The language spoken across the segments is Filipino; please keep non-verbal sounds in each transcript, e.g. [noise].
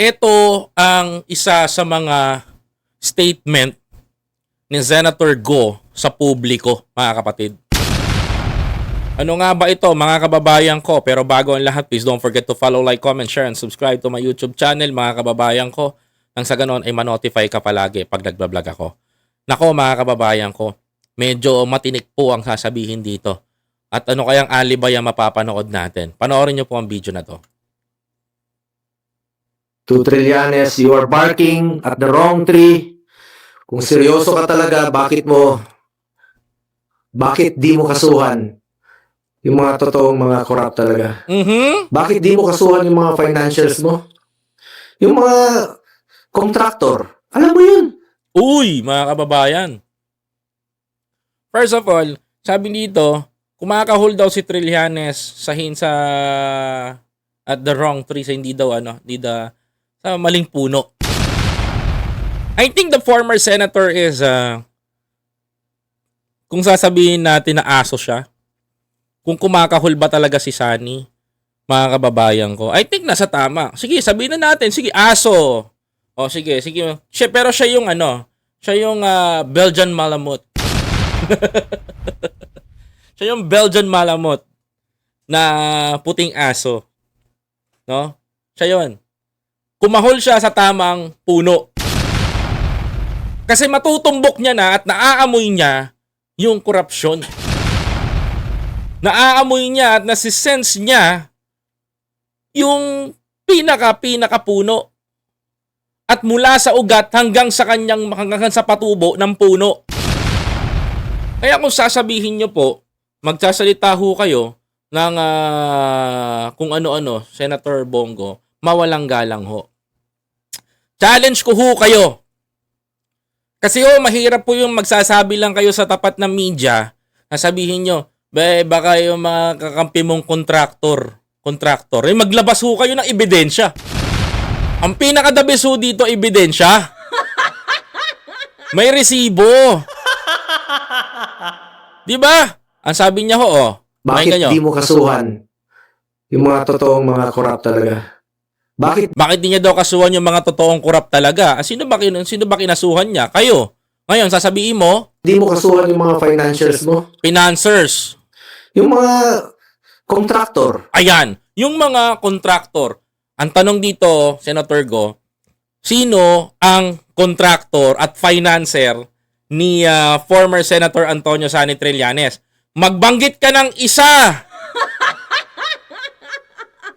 Ito ang isa sa mga statement ni Senator Go sa publiko, mga kapatid. Ano nga ba ito, mga kababayan ko? Pero bago ang lahat, please don't forget to follow, like, comment, share, and subscribe to my YouTube channel, mga kababayan ko. Nang sa ganon ay manotify ka palagi pag nagbablog ako. Nako, mga kababayan ko, medyo matinik po ang sasabihin dito. At ano kayang alibay ang mapapanood natin? Panoorin niyo po ang video na to. To Trillanes, you are barking at the wrong tree. Kung seryoso ka talaga, bakit mo, bakit di mo kasuhan yung mga totoong mga corrupt talaga? Mhm. Bakit di mo kasuhan yung mga financials mo? Yung mga contractor, alam mo yun. Uy, mga kababayan. First of all, sabi dito, kumakahol daw si Trillanes sa hin sa at the wrong tree sa hindi daw ano, hindi da sa maling puno. I think the former senator is uh, kung sasabihin natin na aso siya, kung kumakahol ba talaga si Sunny, mga kababayan ko, I think nasa tama. Sige, sabihin na natin, sige, aso. O sige, sige. Siya, pero siya yung ano, siya yung ah, Belgian Malamute. [laughs] siya yung Belgian Malamute na puting aso. No? Siya yun. Kumahol siya sa tamang puno. Kasi matutumbok niya na at naaamoy niya yung korupsyon. Naaamoy niya at nasisense niya yung pinaka-pinaka puno at mula sa ugat hanggang sa kanyang hanggang sa patubo ng puno. Kaya kung sasabihin nyo po, magsasalita ho kayo ng ah, kung ano-ano, Senator Bongo, mawalang galang ho. Challenge ko ho kayo. Kasi ho, mahirap po yung magsasabi lang kayo sa tapat ng media na sabihin nyo, be, baka yung mga kakampi mong kontraktor, kontraktor, eh maglabas ho kayo ng ebidensya. Ang pinaka-the best ho dito, ebidensya. May resibo. Di ba? Ang sabi niya ho, oh. Bakit di mo kasuhan yung mga totoong mga corrupt talaga? Bakit Bakit di niya daw kasuhan yung mga totoong korap talaga? Ah, Sino ba, sino ba kinasuhan niya? Kayo. Ngayon, sasabihin mo, di mo kasuhan yung mga financials mo? financers. Yung mga contractor, Ayan, yung mga kontraktor. Ang tanong dito, Senator Go, sino ang kontraktor at financer ni ah, former Senator Antonio Sani Trillanes? Magbanggit ka ng isa!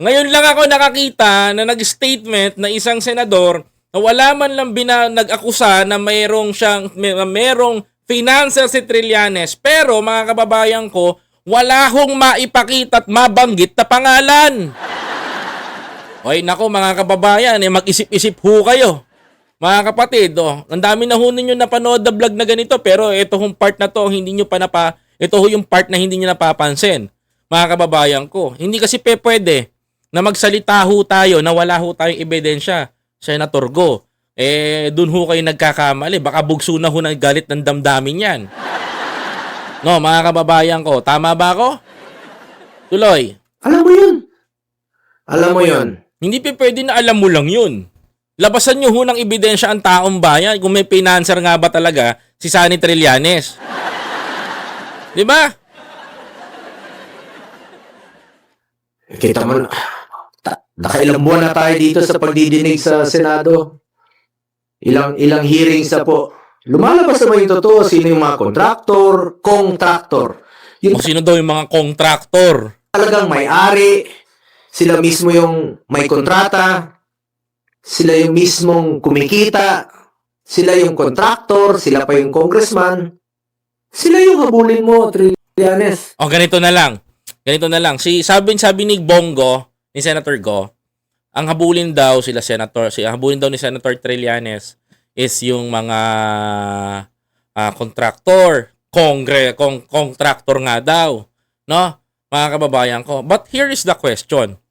Ngayon lang ako nakakita na nag-statement na isang senador na wala man lang bina, nag-akusa na mayroong siyang may, mayroong financer si Trillanes pero mga kababayan ko wala hong maipakita at mabanggit na pangalan. Oy, nako mga kababayan, eh, mag-isip-isip ho kayo. Mga kapatid, oh, ang dami na ho ninyo napanood na vlog na ganito pero ito hong part na to hindi nyo pa napa, ito ho yung part na hindi nyo napapansin. Mga kababayan ko, hindi kasi pe pwede na magsalita ho tayo na wala ho tayong ebidensya. Senator Go, eh, dun ho kayo nagkakamali. Baka bugso na ho ng galit ng damdamin yan. No, mga kababayan ko, tama ba ako? Tuloy. alam mo yun. Alam mo yun. Hindi pa pwede na alam mo lang yun. Labasan nyo ho ng ebidensya ang taong bayan kung may financer nga ba talaga si Sunny Trillanes. Di ba? Kita mo, na- nakailang buwan na tayo dito sa pagdidinig sa Senado. Ilang ilang hearings na po. Lumalabas naman yung totoo sino yung mga contractor, contractor. Yung O sino daw yung mga kontraktor? talagang may-ari, sila mismo yung may kontrata, sila yung mismong kumikita, sila yung contractor, sila pa yung congressman. Sila yung habulin mo, Trillanes. O ganito na lang. Ganito na lang. Si sabi sabi ni Bongo, ni Senator Go, ang habulin daw sila Senator, si ang habulin daw ni Senator Trillanes is yung mga ah, kontraktor, kongre, kong, contractor nga daw, no? Mga kababayan ko. But here is the question.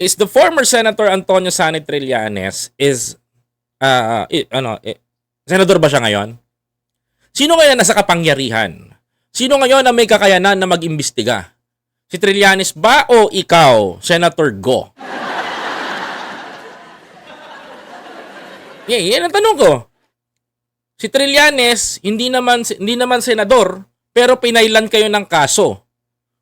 Is the former Senator Antonio Sani Trillanes is ah i- ano, eh, senador ba siya ngayon? Sino kaya nasa kapangyarihan? Sino ngayon na may kakayanan na mag-imbestiga? Si Trillanes ba o ikaw, Senator Go? Yeah, yan ang tanong ko. Si Trillanes, hindi naman hindi naman senador, pero pinailan kayo ng kaso.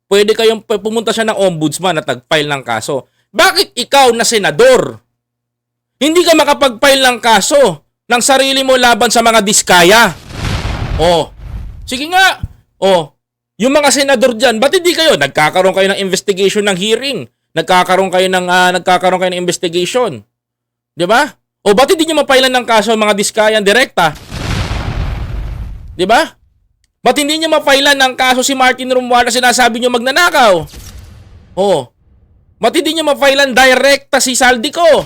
Pwede kayong pu- pumunta siya ng ombudsman at nag-file ng kaso. Bakit ikaw na senador? Hindi ka makapag-file ng kaso ng sarili mo laban sa mga diskaya. Oh. Sige nga. Oh. Yung mga senador diyan, ba't hindi kayo nagkakaroon kayo ng investigation ng hearing? Nagkakaroon kayo ng ah, nagkakaroon kayo ng investigation. 'Di ba? O ba't hindi niyo mapailan ng kaso ang mga diskayan direkta? 'Di ba? Ba't hindi niyo mapailan ng kaso si Martin Romualdez na sinasabi niyo magnanakaw? Oh. Ba't hindi niyo mapailan direkta si Saldico?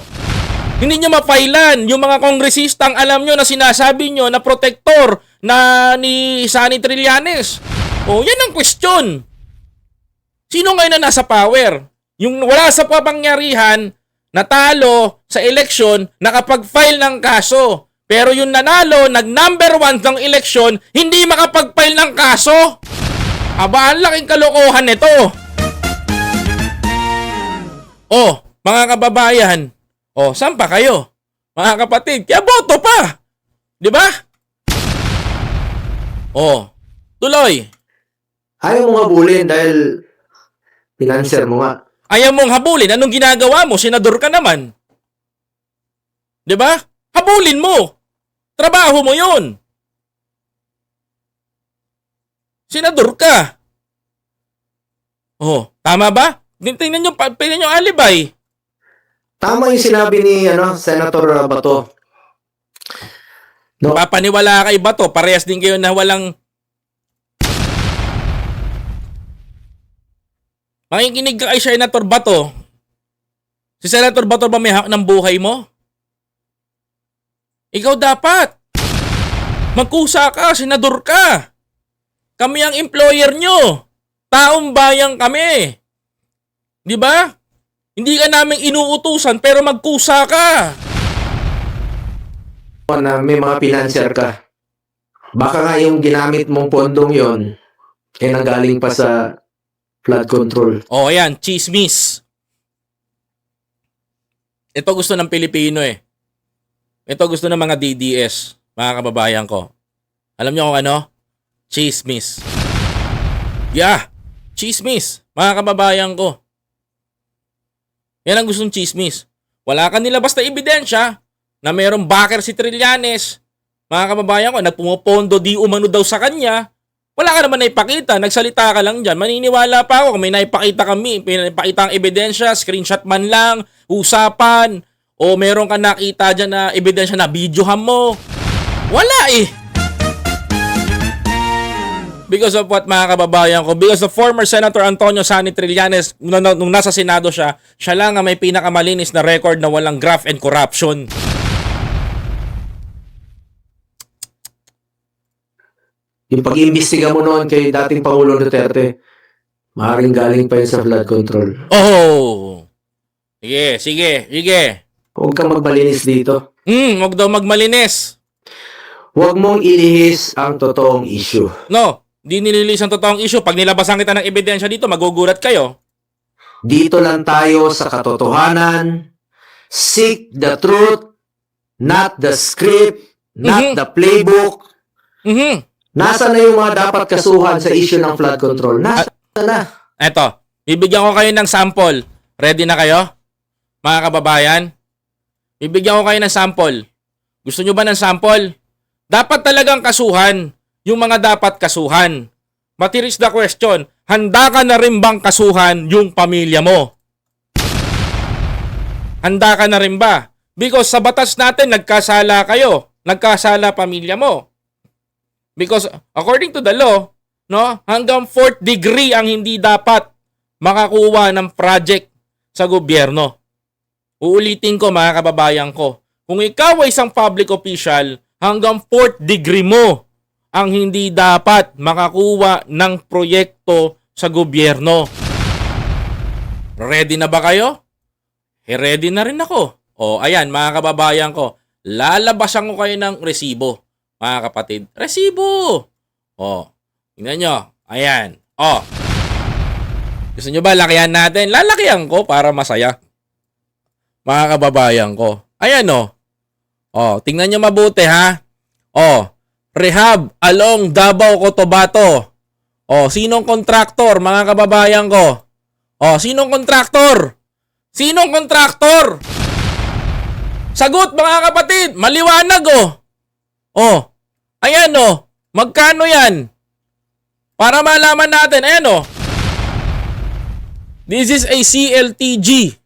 Hindi niyo mapailan yung mga kongresistang alam nyo na sinasabi nyo na protector na ni Sani Trillanes. Oh, yan ang question. Sino ngayon na nasa power? Yung wala sa papangyarihan, natalo sa eleksyon, nakapag-file ng kaso. Pero yung nanalo, nag-number one ng eleksyon, hindi makapag-file ng kaso. Aba, ang laking kalokohan nito. Oh, mga kababayan, oh, saan pa kayo? Mga kapatid, kaya boto pa. Di ba? Oh, tuloy. Ayaw mo nga bulin dahil financer mo nga. Ayaw mong habulin. Anong ginagawa mo? Senador ka naman. 'Di ba? Habulin mo. Trabaho mo 'yon. Senador ka. Oh, tama ba? Tingnan niyo, tingnan niyo alibay. Tama yung sinabi ni ano, Senator Bato. No. Papaniwala kay Bato, parehas din kayo na walang Makikinig ka kay Senator Bato. Si Senator Bato ba may hawak ng buhay mo? Ikaw dapat. Magkusa ka, senador ka. Kami ang employer nyo. Taong bayang kami. Di ba? Hindi ka namin inuutusan pero magkusa ka. na may mga financer ka. Baka nga yung ginamit mong pondong yon eh nanggaling pa sa flood control. Oh, ayan, chismis. Ito gusto ng Pilipino eh. Ito gusto ng mga DDS, mga kababayan ko. Alam niyo kung ano? Chismis. Yeah, chismis, mga kababayan ko. Yan ang gustong chismis. Wala ka nilabas na ebidensya na mayroong backer si Trillanes. Mga kababayan ko, nagpumopondo di umano daw sa kanya. Wala ka naman naipakita, nagsalita ka lang dyan. Maniniwala pa ako kung may naipakita kami, pinapakita ang ebidensya, screenshot man lang, usapan, o meron ka nakita dyan na ebidensya na videohan mo. Wala eh. Because of what mga kababayan ko, because of former Senator Antonio Sani Trillanes, nung nasa Senado siya, siya lang ang may pinakamalinis na record na walang graft and corruption. Yung pag-iimbestiga mo noon kay dating Pangulo Duterte, maaaring galing pa yun sa flood control. Oh! Sige, sige, sige. Huwag kang magbalinis dito. Hmm, wag daw magmalinis. Huwag mong ilihis ang totoong issue. No, di nililis ang totoong issue. Pag nilabasan kita ng ebidensya dito, magugulat kayo. Dito lang tayo sa katotohanan. Seek the truth, not the script, not Mhm. the playbook. Mhm. Nasa na yung mga dapat kasuhan sa issue ng flood control? Nasa na. Eto, bibigyan ko kayo ng sample. Ready na kayo? Mga kababayan? Bibigyan ko kayo ng sample. Gusto nyo ba ng sample? Dapat talagang kasuhan yung mga dapat kasuhan. But here is the question. Handa ka na rin bang kasuhan yung pamilya mo? Handa ka na rin ba? Because sa batas natin, nagkasala kayo. Nagkasala pamilya mo. Because according to the law, no, hanggang fourth degree ang hindi dapat makakuha ng project sa gobyerno. Uulitin ko mga kababayan ko, kung ikaw ay isang public official, hanggang fourth degree mo ang hindi dapat makakuha ng proyekto sa gobyerno. Ready na ba kayo? Eh, ready na rin ako. O, ayan, mga kababayan ko, lalabasan ko kayo ng resibo, mga kapatid. Resibo! O, tingnan nyo. Ayan. O. Gusto nyo ba lakihan natin? Lalakihan ko para masaya. Mga kababayan ko. Ayan o. Oh, tingnan nyo mabuti ha. Oh, rehab along Davao Cotabato. Oh, sinong kontraktor, mga kababayan ko? Oh, sinong kontraktor? Sinong kontraktor? Sagot mga kapatid, maliwanag oh. Oh, ayan oh. Magkano yan? Para malaman natin, ayan oh. This is a CLTG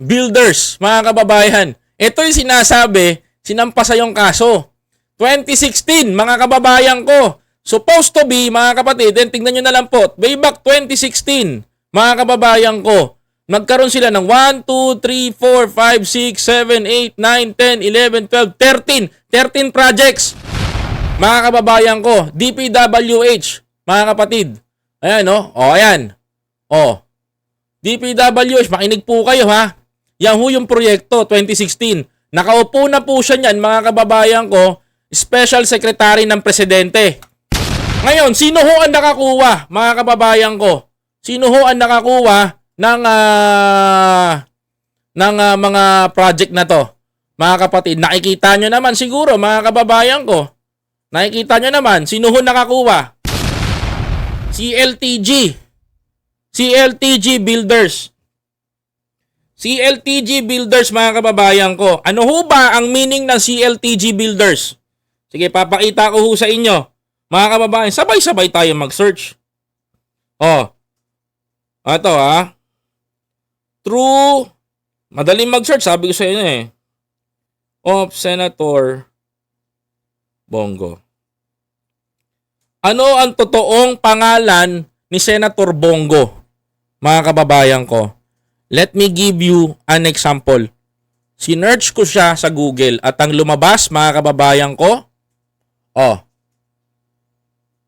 builders, mga kababayan. Ito yung sinasabi, sinampa sa yung kaso. 2016, mga kababayan ko. Supposed to be, mga kapatid, and tingnan nyo na lang po, way back 2016, mga kababayan ko, nagkaroon sila ng 1, 2, 3, 4, 5, 6, 7, 8, 9, 10, 11, 12, 13. 13 projects. Mga kababayan ko, DPWH, mga kapatid. Ayan, no? O, ayan. O. DPWH, makinig po kayo, ha? Yan ho yung proyekto, 2016. Nakaupo na po siya niyan, mga kababayan ko, Special Secretary ng Presidente. Ngayon, sino ho ang nakakuha, mga kababayan ko? Sino ho ang nakakuha ng ah, ng ah, mga project na to? Mga kapatid, nakikita nyo naman siguro, mga kababayan ko. Nakikita nyo naman, sino ho nakakuha? CLTG. CLTG Builders. CLTG Builders mga kababayan ko. Ano ho ba ang meaning ng CLTG Builders? Sige, papakita ko ho sa inyo. Mga kababayan, sabay-sabay tayo mag-search. Oh. Ito ha. True. Madaling mag-search, sabi ko sa inyo eh. Of Senator Bongo. Ano ang totoong pangalan ni Senator Bongo? Mga kababayan ko. Let me give you an example. Sinearch ko siya sa Google at ang lumabas, mga kababayan ko, oh,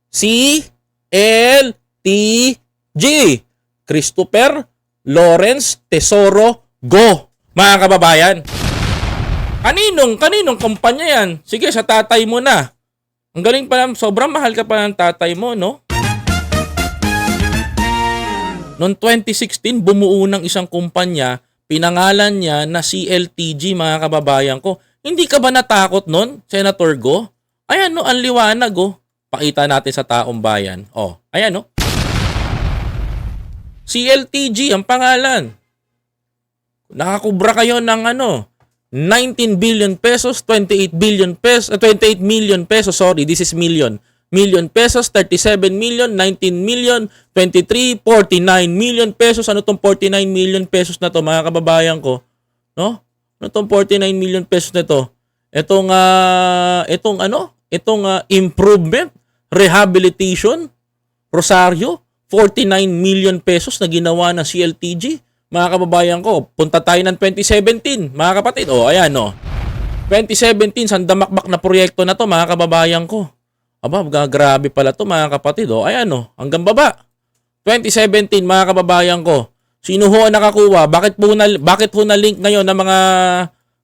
C L T G Christopher Lawrence Tesoro Go. Mga kababayan. Kaninong, kaninong kumpanya yan? Sige, sa tatay mo na. Ang galing pa lang, sobrang mahal ka pa ng tatay mo, no? Noong 2016, bumuo ng isang kumpanya, pinangalan niya na CLTG, mga kababayan ko. Hindi ka ba natakot nun, Senator Go? Ayan, no, ang liwanag, oh. Pakita natin sa taong bayan. Oh, ayan, no. CLTG ang pangalan. Nakakubra kayo ng ano, 19 billion pesos, 28 billion pesos, uh, 28 million pesos, sorry, this is million. Million pesos, 37 million, 19 million, 23, 49 million pesos. Ano tong 49 million pesos na to, mga kababayan ko? No? Ano tong 49 million pesos na to? Itong, ah, itong ano? Itong ah, improvement, rehabilitation, Rosario, 49 million pesos na ginawa ng CLTG. Mga kababayan ko, punta tayo ng 2017, mga kapatid. O, ayan, o. 2017, sandamakbak na proyekto na to, mga kababayan ko. Aba, grabe pala to, mga kapatid. O, ayan, o. Hanggang baba. 2017, mga kababayan ko. Sino ho ang nakakuha? Bakit po na, bakit ho na link ngayon ng mga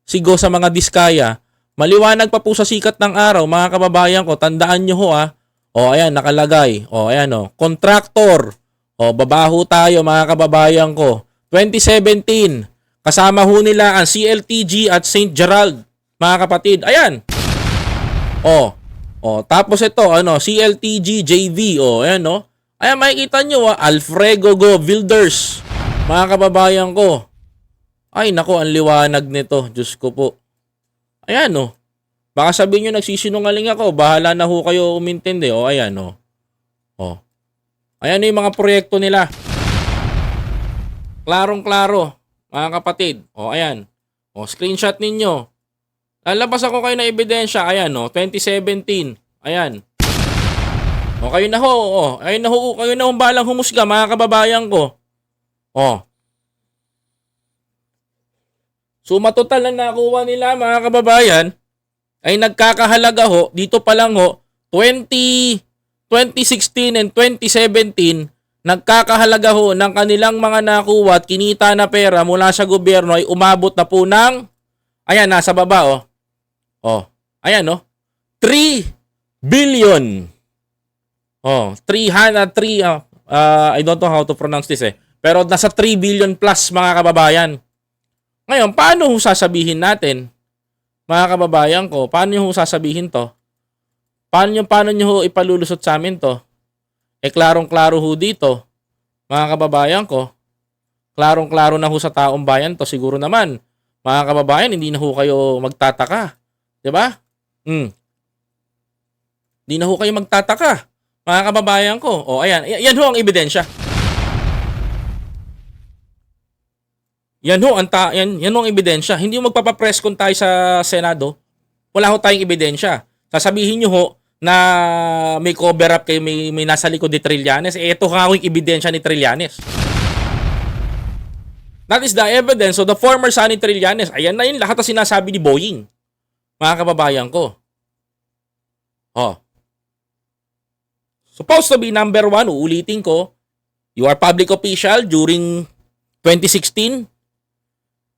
sigo sa mga diskaya? Maliwanag pa po sa sikat ng araw, mga kababayan ko. Tandaan nyo ho, ah. O, ayan, nakalagay. O, ayan, o. Contractor. O, babaho tayo, mga kababayan ko. 2017, kasama ho nila ang CLTG at St. Gerald, mga kapatid. Ayan. O, o, tapos ito, ano, CLTG JV. O, ayan, no. Ayan, makikita nyo, ah, Alfredo Go Builders. Mga kababayan ko. Ay, nako, ang liwanag nito. Diyos ko po. Ayan, no. Baka sabihin nyo, nagsisinungaling ako. Bahala na ho kayo umintindi. O, ayan, no. O. Ayan yung mga proyekto nila. Klarong-klaro, mga kapatid. O, ayan. O, screenshot ninyo. Lalabas ako kayo na ebidensya. Ayan, o, 2017. Ayan. O, kayo na ho, o. Kayo na ho, kayo na ho balang humusga, mga kababayan ko. O. Suma total na nakuha nila, mga kababayan, ay nagkakahalaga ho, dito pa lang ho, 20, 2016 and 2017, nagkakahalaga ho ng kanilang mga nakuha at kinita na pera mula sa gobyerno ay umabot na po ng, ayan, nasa baba, oh. Oh, ayan, oh. 3 billion. Oh, 300, 3, uh, uh, I don't know how to pronounce this eh. Pero nasa 3 billion plus mga kababayan. Ngayon, paano ho sasabihin natin mga kababayan ko, paano ho sasabihin to? Paano paano nyo ho ipalulusot sa amin to? Eh, klarong-klaro ho dito, mga kababayan ko, klarong-klaro na ho sa taong bayan to, siguro naman, mga kababayan, hindi na ho kayo magtataka. 'Di ba? Hmm. Hindi na ho kayo magtataka, mga kababayan ko. O, ayan, yan ho ang ebidensya. Yan ho, ang ta- yan, yan ho ang ebidensya. Hindi ho magpapapress con tayo sa Senado. Wala ho tayong ebidensya. Sasabihin nyo ho na may cover up kayo, may, may nasa likod ni Trillanes. Eh, ito nga yung ebidensya ni Trillanes. That is the evidence of the former son ni Trillanes. Ayan na yun lahat na sinasabi ni Boying. Mga kababayan ko. Oh. Supposed to be number one, uulitin ko, you are public official during 2016.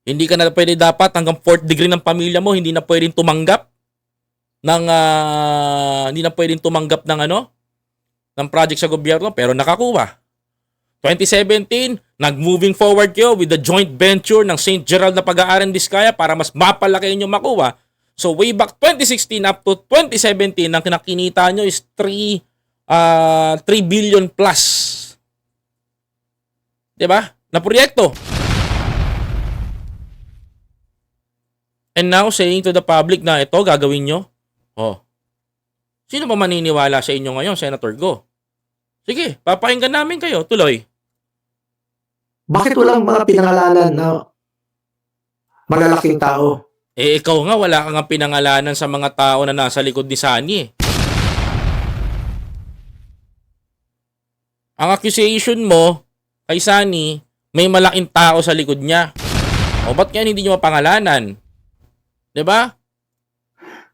Hindi ka na pwede dapat hanggang fourth degree ng pamilya mo, hindi na pwedeng tumanggap ng ah, hindi na pwedeng tumanggap ng ano ng project sa gobyerno pero nakakuha. 2017, nag-moving forward kayo with the joint venture ng St. Gerald na pag-aaral Vizcaya para mas mapalaki inyo makuha. So way back 2016 up to 2017, ang kinakinita nyo is 3 ah 3 billion plus. ba? Na proyekto. And now saying to the public na ito gagawin nyo. Oh. Sino ba maniniwala sa inyo ngayon, Senator Go? Sige, papakinggan namin kayo. Tuloy. Bakit walang mga pinangalanan na malalaking tao? Eh, ikaw nga, wala kang nga pinangalanan sa mga tao na nasa likod ni Sani eh. Ang accusation mo kay Sani, may malaking tao sa likod niya. O ba't kaya hindi niyo mapangalanan? 'Di ba?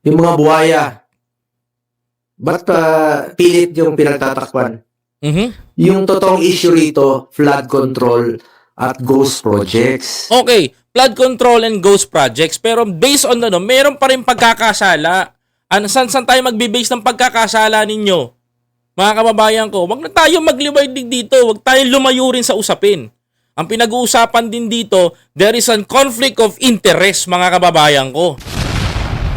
Yung mga buhaya. Ba't pa pilit yung pinagtatakpan? Mhm. Yung totoong issue rito, flood control at ghost projects. Okay, flood control and ghost projects. Pero based on ano, meron pa rin pagkakasala. Ano, saan, saan tayo magbe-base ng pagkakasala ninyo? Mga kababayan ko, wag na tayo magliwaydig dito. Wag tayo lumayo rin sa usapin. Ang pinag-uusapan din dito, there is a conflict of interest, mga kababayan ko.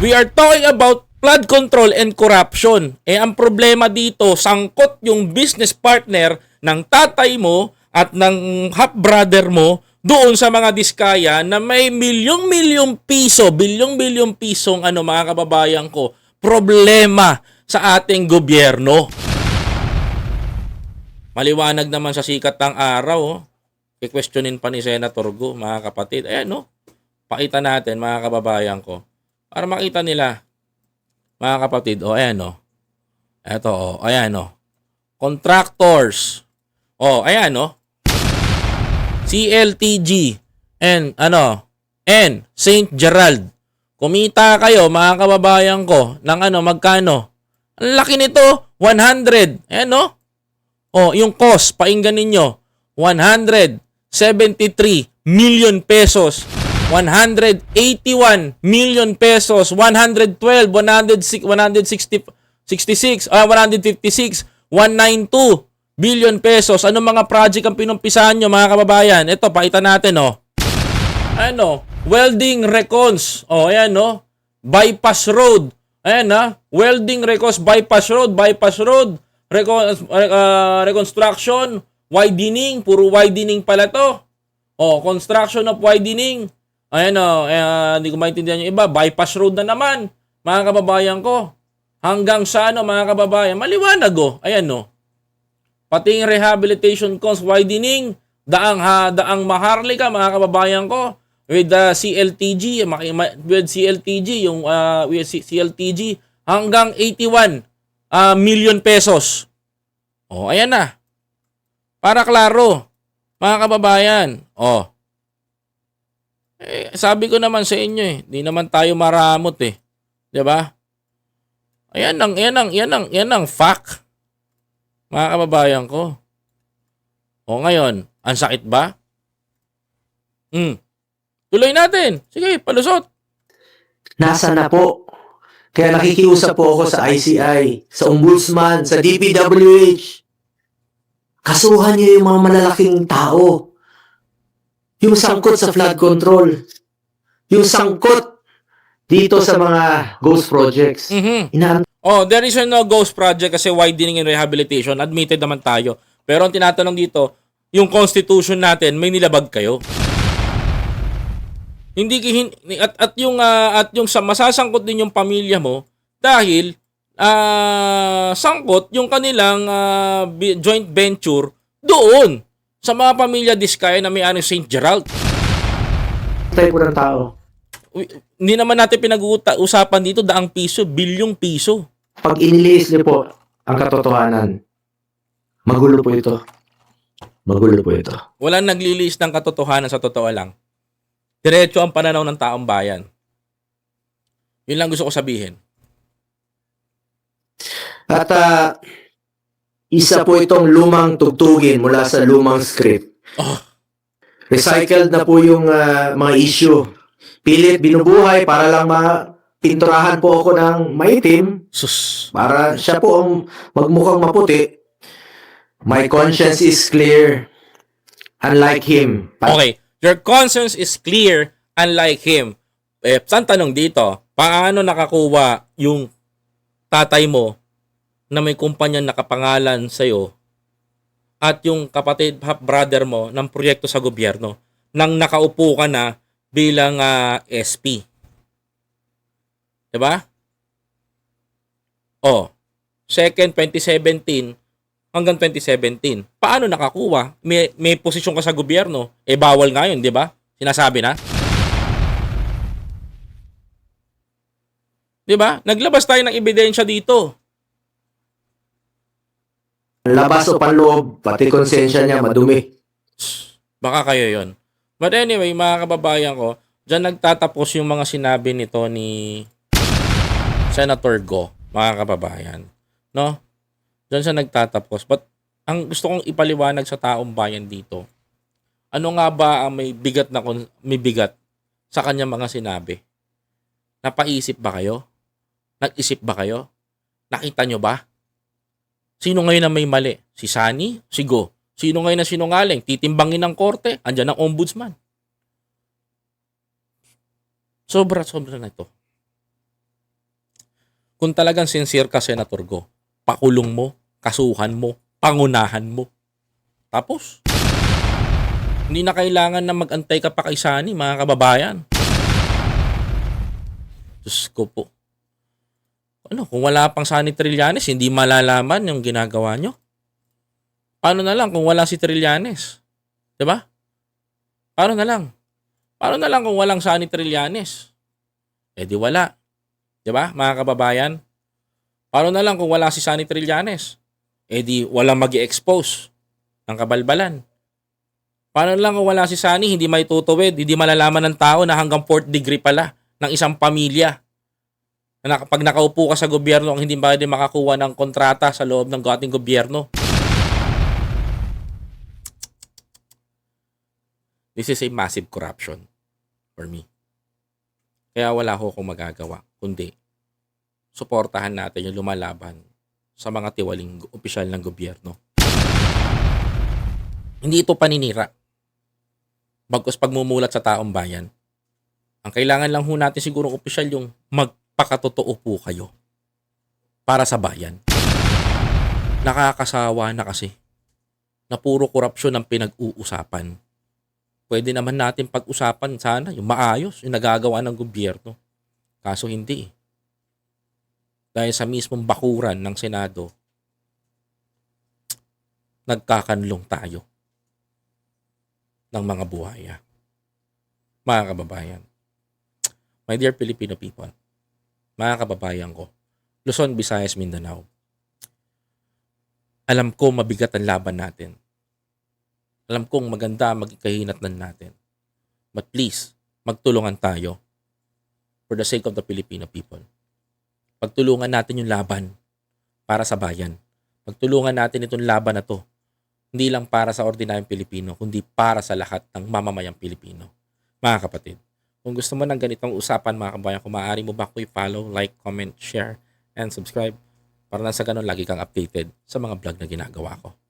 We are talking about flood control and corruption. Eh ang problema dito, sangkot yung business partner ng tatay mo at ng half-brother mo doon sa mga diskaya na may milyong-milyong piso, bilyong-bilyong pisong ano mga kababayan ko, problema sa ating gobyerno. Maliwanag naman sa sikat ng araw, oh. I-questionin pa ni Senator Go, mga kapatid. Ayan, no? Pakita natin, mga kababayan ko. Para makita nila, mga kapatid. O, ayan, no? Eto, o. Ayan, no? Contractors. O, ayan, no? CLTG and ano, and St. Gerald. Kumita kayo, mga kababayan ko, ng ano, magkano? Ang laki nito, 100. Ayan, no? O, yung cost, painggan ninyo, 173 million pesos. 181 million pesos, 112, 106, 160, 66, ah, 156, 192 billion pesos. Anong mga project ang pinumpisahan nyo mga kababayan? Ito, pakita natin, oh. Ano? Welding Recons. Oh, ayan, no? Bypass Road. Ayan, na. Welding Recons Bypass Road. Bypass Road. Recon, uh, reconstruction. Widening. Puro widening pala to. Oh, construction of widening. Ayan, oh. eh, hindi ko maintindihan yung iba. Bypass Road na naman. Mga kababayan ko. Hanggang sa ano, mga kababayan. Maliwanag, oh. Ayan, no? Pati rehabilitation cost widening, daang ha, daang maharlika mga kababayan ko with the CLTG, maki- ma- with CLTG yung uh, with CLTG hanggang 81 ah, million pesos. Oh, ayan na. Para klaro, mga kababayan. Oh. Eh, sabi ko naman sa inyo eh, di naman tayo maramot eh. 'Di ba? Ayan ang, yan ang, yan ang, yan ang fact mga kababayan ko. O ngayon, ang sakit ba? Hmm. Tuloy natin. Sige, palusot. Nasa na po? Kaya nakikiusap po ako sa ICI, sa Ombudsman, sa DPWH. Kasuhan niyo yung mga malalaking tao. Yung sangkot sa flood control. Yung sangkot dito sa mga ghost projects. Mhm. Ina Oh, there is no ghost project kasi widening and rehabilitation. Admitted naman tayo. Pero ang tinatanong dito, yung constitution natin, may nilabag kayo. Hindi at at yung ah, at yung sa masasangkot din yung pamilya mo dahil ah sangkot yung kanilang bi- joint venture doon sa mga pamilya Diskaya na may ano St. Gerald. tayo po ng tao. Uy, Hindi naman natin pinag-uusapan dito daang piso, bilyong piso. Pag iniliis niyo po ang katotohanan, magulo po ito. Magulo po ito. Walang naglilis ng katotohanan sa totoo lang. Diretso ang pananaw ng taong bayan. Yun lang gusto ko sabihin. At ah, isa po itong lumang tugtugin mula sa lumang script. Oh. Recycled na po yung ah, mga issue. Pilit binubuhay para lang mapinturahan po ako ng maitim Sus. para siya po ang magmukhang maputi. My conscience is clear. Unlike him. Pa- Okay. Your conscience is clear unlike him. Eh, saan tanong dito? Paano nakakuha yung tatay mo na may kumpanya nakapangalan sa'yo at yung kapatid brother mo ng proyekto sa gobyerno nang nakaupo ka na bilang ah, SP. 'Di ba? Oh, second 2017 hanggang 2017. Paano nakakuha? May may posisyon ka sa gobyerno, eh bawal nga 'yun, 'di ba? Sinasabi na. 'Di ba? Naglabas tayo ng ebidensya dito. Labas o panloob, pati konsensya niya madumi. Baka kayo yon. But anyway, mga kababayan ko, dyan nagtatapos yung mga sinabi nito ni Senator Go, mga kababayan. No? Dyan siya nagtatapos. But ang gusto kong ipaliwanag sa taong bayan dito, ano nga ba ang may bigat na may bigat sa kanyang mga sinabi? Napaisip ba kayo? Nag-isip ba kayo? Nakita nyo ba? Sino ngayon ang may mali? Si Sani? Si Go? Sino ngayon na sinungaling? Titimbangin ng korte? Andyan ang ombudsman. Sobra-sobra na ito. Kung talagang sincere ka, Senator Go, pakulong mo, kasuhan mo, pangunahan mo. Tapos, hindi na kailangan na mag-antay ka pa kay Sani, mga kababayan. Diyos ko po. Ano, kung wala pang Sani Trillanes, hindi malalaman yung ginagawa nyo. Paano na lang kung wala si Trillanes? 'Di ba? Paano na lang? Paano na lang kung walang Sani Trillanes? Eh di wala. 'Di ba, mga kababayan? Paano na lang kung wala si Sani Trillanes? Eh di walang magi expose ng kabalbalan. Paano lang kung wala si Sani, hindi may tutuwid, hindi malalaman ng tao na hanggang fourth degree pala ng isang pamilya. Na pag nakaupo ka sa gobyerno, ang hindi ba din makakuha ng kontrata sa loob ng ating gobyerno. This is a massive corruption for me. Kaya wala ho akong magagawa, kundi suportahan natin yung lumalaban sa mga tiwaling opisyal ng gobyerno. Hindi ito paninira. Bagkus pagmumulat sa taong bayan. Ang kailangan lang ho natin siguro opisyal yung magpakatotoo po kayo para sa bayan. Nakakasawa na kasi na puro korupsyon ang pinag-uusapan pwede naman natin pag-usapan sana yung maayos, yung nagagawa ng gobyerno. Kaso hindi. eh. Dahil sa mismong bakuran ng Senado, nagkakanlong tayo ng mga buhaya. Mga kababayan. My dear Filipino people, mga kababayan ko, Luzon, Visayas, Mindanao, alam ko mabigat ang laban natin. Alam kong maganda ang maging kahinatnan natin. But please, magtulungan tayo for the sake of the Filipino people. Pagtulungan natin yung laban para sa bayan. Pagtulungan natin itong laban na to. Hindi lang para sa ordinaryong Pilipino, kundi para sa lahat ng mamamayang Pilipino. Mga kapatid, kung gusto mo ng ganitong usapan mga kabayan, kung maaari mo ba ako i-follow, like, comment, share, and subscribe para na sa ganun lagi kang updated sa mga vlog na ginagawa ko.